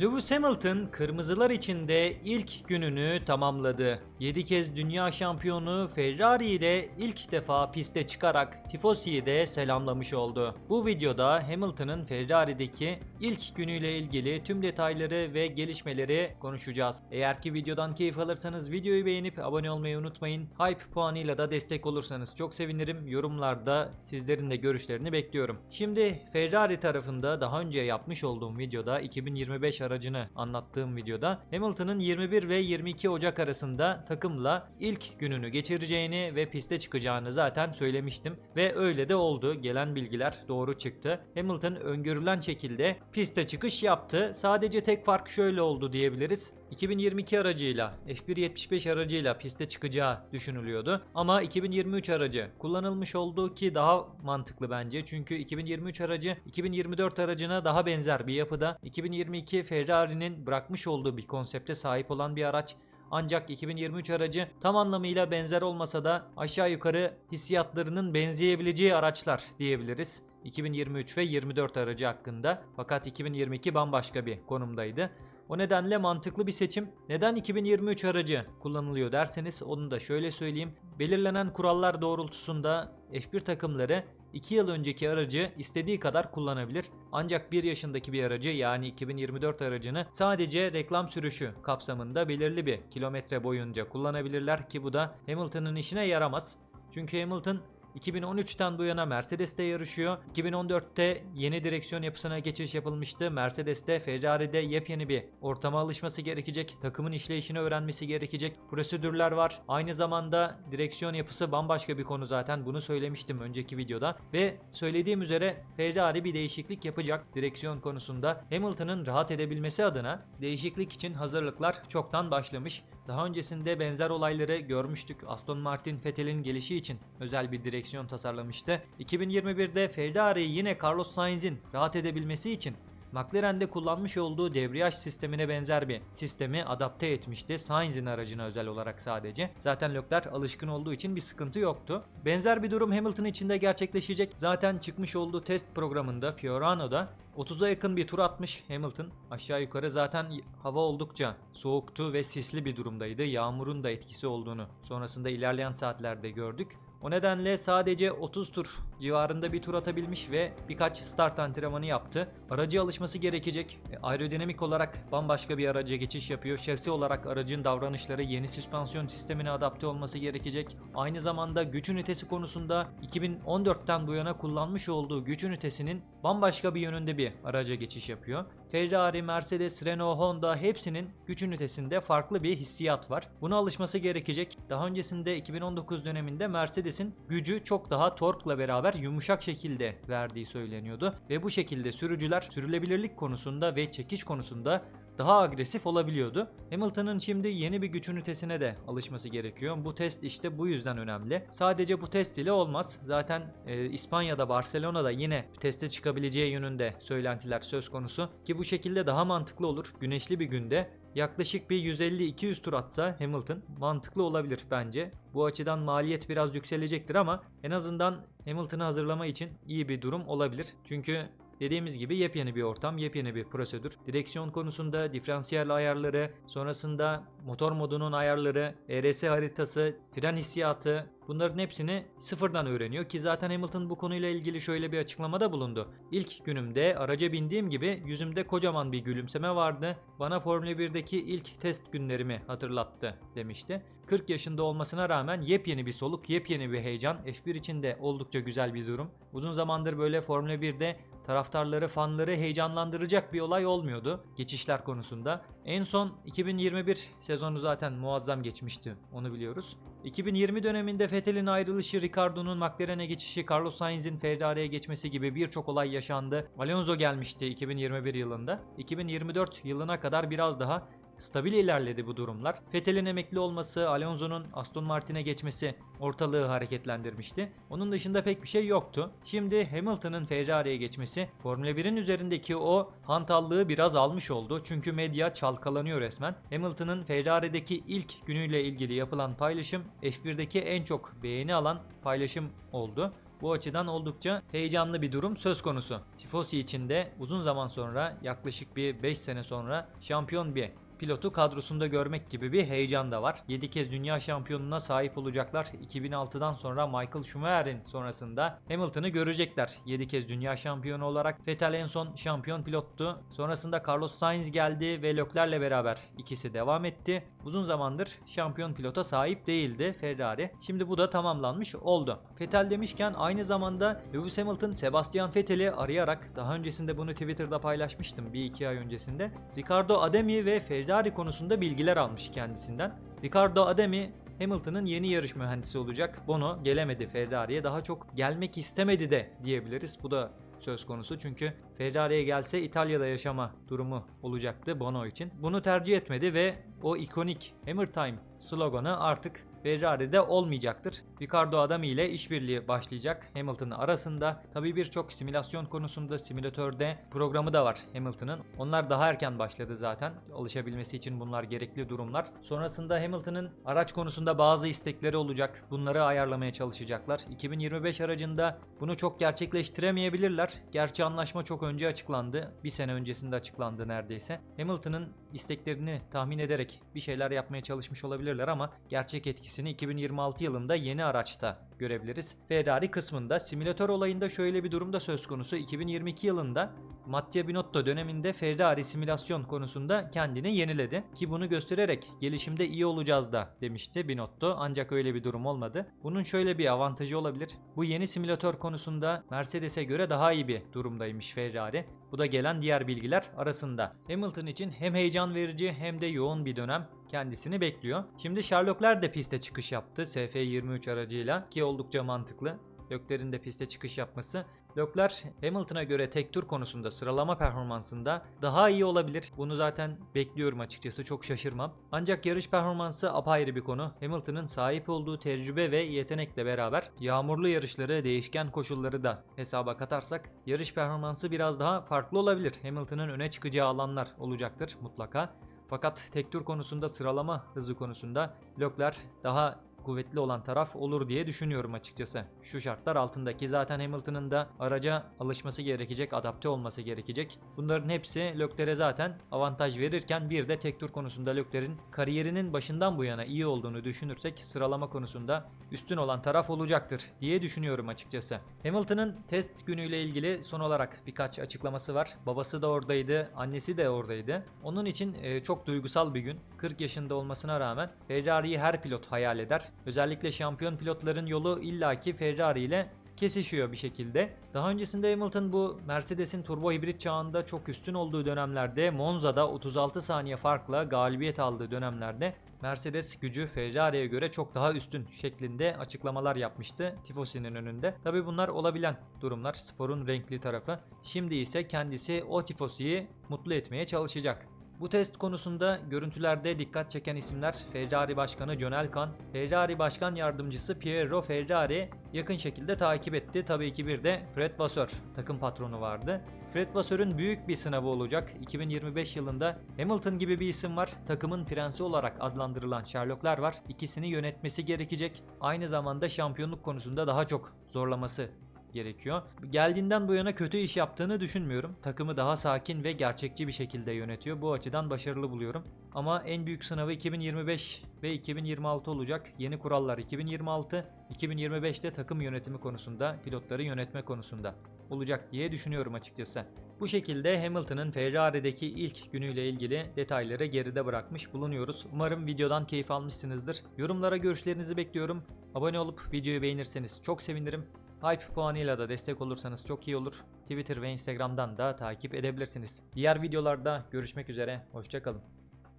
Lewis Hamilton kırmızılar içinde ilk gününü tamamladı. 7 kez dünya şampiyonu Ferrari ile ilk defa piste çıkarak Tifosi'yi de selamlamış oldu. Bu videoda Hamilton'ın Ferrari'deki ilk günüyle ilgili tüm detayları ve gelişmeleri konuşacağız. Eğer ki videodan keyif alırsanız videoyu beğenip abone olmayı unutmayın. Hype puanıyla da destek olursanız çok sevinirim. Yorumlarda sizlerin de görüşlerini bekliyorum. Şimdi Ferrari tarafında daha önce yapmış olduğum videoda 2025 aracını anlattığım videoda Hamilton'ın 21 ve 22 Ocak arasında takımla ilk gününü geçireceğini ve piste çıkacağını zaten söylemiştim ve öyle de oldu. Gelen bilgiler doğru çıktı. Hamilton öngörülen şekilde piste çıkış yaptı. Sadece tek fark şöyle oldu diyebiliriz. 2022 aracıyla F1.75 aracıyla piste çıkacağı düşünülüyordu. Ama 2023 aracı kullanılmış oldu ki daha mantıklı bence. Çünkü 2023 aracı 2024 aracına daha benzer bir yapıda. 2022 Ferrari'nin bırakmış olduğu bir konsepte sahip olan bir araç. Ancak 2023 aracı tam anlamıyla benzer olmasa da aşağı yukarı hissiyatlarının benzeyebileceği araçlar diyebiliriz. 2023 ve 24 aracı hakkında. Fakat 2022 bambaşka bir konumdaydı. O nedenle mantıklı bir seçim. Neden 2023 aracı kullanılıyor derseniz onu da şöyle söyleyeyim. Belirlenen kurallar doğrultusunda F1 takımları 2 yıl önceki aracı istediği kadar kullanabilir. Ancak 1 yaşındaki bir aracı yani 2024 aracını sadece reklam sürüşü kapsamında belirli bir kilometre boyunca kullanabilirler ki bu da Hamilton'ın işine yaramaz. Çünkü Hamilton 2013'ten bu yana Mercedes'te yarışıyor. 2014'te yeni direksiyon yapısına geçiş yapılmıştı. Mercedes'te Ferrari'de yepyeni bir ortama alışması gerekecek. Takımın işleyişini öğrenmesi gerekecek. Prosedürler var. Aynı zamanda direksiyon yapısı bambaşka bir konu zaten. Bunu söylemiştim önceki videoda. Ve söylediğim üzere Ferrari bir değişiklik yapacak direksiyon konusunda. Hamilton'ın rahat edebilmesi adına değişiklik için hazırlıklar çoktan başlamış. Daha öncesinde benzer olayları görmüştük. Aston Martin Vettel'in gelişi için özel bir direksiyon tasarlamıştı. 2021'de Ferrari yine Carlos Sainz'in rahat edebilmesi için McLaren'de kullanmış olduğu debriyaj sistemine benzer bir sistemi adapte etmişti. Sainz'in aracına özel olarak sadece. Zaten Leclerc alışkın olduğu için bir sıkıntı yoktu. Benzer bir durum Hamilton için de gerçekleşecek. Zaten çıkmış olduğu test programında Fiorano'da 30'a yakın bir tur atmış Hamilton. Aşağı yukarı zaten hava oldukça soğuktu ve sisli bir durumdaydı. Yağmurun da etkisi olduğunu sonrasında ilerleyen saatlerde gördük. O nedenle sadece 30 tur civarında bir tur atabilmiş ve birkaç start antrenmanı yaptı. Aracı alışması gerekecek. E, Aerodinamik olarak bambaşka bir araca geçiş yapıyor. Şasi olarak aracın davranışları yeni süspansiyon sistemine adapte olması gerekecek. Aynı zamanda güç ünitesi konusunda 2014'ten bu yana kullanmış olduğu güç ünitesinin bambaşka bir yönünde bir araca geçiş yapıyor. Ferrari, Mercedes, Renault, Honda hepsinin güç ünitesinde farklı bir hissiyat var. Buna alışması gerekecek. Daha öncesinde 2019 döneminde Mercedes'in gücü çok daha torkla beraber yumuşak şekilde verdiği söyleniyordu. Ve bu şekilde sürücüler sürülebilirlik konusunda ve çekiş konusunda daha agresif olabiliyordu. Hamilton'ın şimdi yeni bir güç ünitesine de alışması gerekiyor. Bu test işte bu yüzden önemli. Sadece bu test ile olmaz. Zaten e, İspanya'da, Barcelona'da yine teste çıkabileceği yönünde söylentiler söz konusu. Ki bu şekilde daha mantıklı olur. Güneşli bir günde yaklaşık bir 150-200 tur atsa Hamilton mantıklı olabilir bence. Bu açıdan maliyet biraz yükselecektir ama en azından Hamilton'ı hazırlama için iyi bir durum olabilir. Çünkü Dediğimiz gibi yepyeni bir ortam, yepyeni bir prosedür. Direksiyon konusunda diferansiyel ayarları, sonrasında motor modunun ayarları, ERS haritası, fren hissiyatı bunların hepsini sıfırdan öğreniyor ki zaten Hamilton bu konuyla ilgili şöyle bir açıklamada bulundu. İlk günümde araca bindiğim gibi yüzümde kocaman bir gülümseme vardı. Bana Formula 1'deki ilk test günlerimi hatırlattı demişti. 40 yaşında olmasına rağmen yepyeni bir soluk, yepyeni bir heyecan. F1 için de oldukça güzel bir durum. Uzun zamandır böyle Formula 1'de taraftarları, fanları heyecanlandıracak bir olay olmuyordu geçişler konusunda. En son 2021 sezonu zaten muazzam geçmişti. Onu biliyoruz. 2020 döneminde Vettel'in ayrılışı, Ricardo'nun McLaren'e geçişi, Carlos Sainz'in Ferrari'ye geçmesi gibi birçok olay yaşandı. Alonso gelmişti 2021 yılında. 2024 yılına kadar biraz daha stabil ilerledi bu durumlar. Vettel'in emekli olması, Alonso'nun Aston Martin'e geçmesi ortalığı hareketlendirmişti. Onun dışında pek bir şey yoktu. Şimdi Hamilton'ın Ferrari'ye geçmesi Formula 1'in üzerindeki o hantallığı biraz almış oldu. Çünkü medya çalkalanıyor resmen. Hamilton'ın Ferrari'deki ilk günüyle ilgili yapılan paylaşım F1'deki en çok beğeni alan paylaşım oldu. Bu açıdan oldukça heyecanlı bir durum söz konusu. Tifosi için de uzun zaman sonra yaklaşık bir 5 sene sonra şampiyon bir pilotu kadrosunda görmek gibi bir heyecan da var. 7 kez dünya şampiyonuna sahip olacaklar. 2006'dan sonra Michael Schumacher'in sonrasında Hamilton'ı görecekler. 7 kez dünya şampiyonu olarak Vettel en son şampiyon pilottu. Sonrasında Carlos Sainz geldi ve Leclerc'le beraber ikisi devam etti. Uzun zamandır şampiyon pilota sahip değildi Ferrari. Şimdi bu da tamamlanmış oldu. Vettel demişken aynı zamanda Lewis Hamilton Sebastian Vettel'i arayarak daha öncesinde bunu Twitter'da paylaşmıştım bir iki ay öncesinde. Ricardo Ademi ve Ferrari konusunda bilgiler almış kendisinden. Ricardo Ademi Hamilton'ın yeni yarış mühendisi olacak. Bono gelemedi Ferrari'ye. Daha çok gelmek istemedi de diyebiliriz. Bu da söz konusu çünkü Ferrari'ye gelse İtalya'da yaşama durumu olacaktı Bono için. Bunu tercih etmedi ve o ikonik Hammer Time sloganı artık Ferrari'de olmayacaktır. Ricardo Adami ile işbirliği başlayacak Hamilton'ın arasında. Tabi birçok simülasyon konusunda simülatörde programı da var Hamilton'ın. Onlar daha erken başladı zaten. Alışabilmesi için bunlar gerekli durumlar. Sonrasında Hamilton'ın araç konusunda bazı istekleri olacak. Bunları ayarlamaya çalışacaklar. 2025 aracında bunu çok gerçekleştiremeyebilirler. Gerçi anlaşma çok önce açıklandı. Bir sene öncesinde açıklandı neredeyse. Hamilton'ın isteklerini tahmin ederek bir şeyler yapmaya çalışmış olabilirler ama gerçek etkisini 2026 yılında yeni araçta görebiliriz. Ferrari kısmında simülatör olayında şöyle bir durumda söz konusu. 2022 yılında Mattia Binotto döneminde Ferrari simülasyon konusunda kendini yeniledi ki bunu göstererek gelişimde iyi olacağız da demişti Binotto ancak öyle bir durum olmadı. Bunun şöyle bir avantajı olabilir. Bu yeni simülatör konusunda Mercedes'e göre daha iyi bir durumdaymış Ferrari. Bu da gelen diğer bilgiler arasında. Hamilton için hem heyecan verici hem de yoğun bir dönem kendisini bekliyor. Şimdi Sherlockler de piste çıkış yaptı SF23 aracıyla ki oldukça mantıklı. Leclerc'in de piste çıkış yapması. Leclerc Hamilton'a göre tek tur konusunda sıralama performansında daha iyi olabilir. Bunu zaten bekliyorum açıkçası çok şaşırmam. Ancak yarış performansı apayrı bir konu. Hamilton'ın sahip olduğu tecrübe ve yetenekle beraber yağmurlu yarışları, değişken koşulları da hesaba katarsak yarış performansı biraz daha farklı olabilir. Hamilton'ın öne çıkacağı alanlar olacaktır mutlaka. Fakat tek tur konusunda sıralama hızı konusunda Leclerc daha kuvvetli olan taraf olur diye düşünüyorum açıkçası. Şu şartlar altındaki zaten Hamilton'ın da araca alışması gerekecek, adapte olması gerekecek. Bunların hepsi Leclerc'e zaten avantaj verirken bir de tek tur konusunda Leclerc'in kariyerinin başından bu yana iyi olduğunu düşünürsek sıralama konusunda üstün olan taraf olacaktır diye düşünüyorum açıkçası. Hamilton'ın test günüyle ilgili son olarak birkaç açıklaması var. Babası da oradaydı, annesi de oradaydı. Onun için e, çok duygusal bir gün. 40 yaşında olmasına rağmen Ferrari'yi her pilot hayal eder. Özellikle şampiyon pilotların yolu illaki Ferrari ile kesişiyor bir şekilde. Daha öncesinde Hamilton bu Mercedes'in turbo hibrit çağında çok üstün olduğu dönemlerde Monza'da 36 saniye farkla galibiyet aldığı dönemlerde Mercedes gücü Ferrari'ye göre çok daha üstün şeklinde açıklamalar yapmıştı Tifosi'nin önünde. Tabi bunlar olabilen durumlar sporun renkli tarafı. Şimdi ise kendisi o Tifosi'yi mutlu etmeye çalışacak. Bu test konusunda görüntülerde dikkat çeken isimler Ferrari Başkanı John Elkann, Ferrari Başkan Yardımcısı Piero Ferrari yakın şekilde takip etti. Tabii ki bir de Fred Vasseur takım patronu vardı. Fred Vasseur'ün büyük bir sınavı olacak. 2025 yılında Hamilton gibi bir isim var. Takımın prensi olarak adlandırılan Sherlockler var. İkisini yönetmesi gerekecek. Aynı zamanda şampiyonluk konusunda daha çok zorlaması gerekiyor. Geldiğinden bu yana kötü iş yaptığını düşünmüyorum. Takımı daha sakin ve gerçekçi bir şekilde yönetiyor. Bu açıdan başarılı buluyorum. Ama en büyük sınavı 2025 ve 2026 olacak. Yeni kurallar 2026, 2025'te takım yönetimi konusunda, pilotları yönetme konusunda olacak diye düşünüyorum açıkçası. Bu şekilde Hamilton'ın Ferrari'deki ilk günüyle ilgili detayları geride bırakmış bulunuyoruz. Umarım videodan keyif almışsınızdır. Yorumlara görüşlerinizi bekliyorum. Abone olup videoyu beğenirseniz çok sevinirim. Hype puanıyla da destek olursanız çok iyi olur. Twitter ve Instagram'dan da takip edebilirsiniz. Diğer videolarda görüşmek üzere. Hoşçakalın.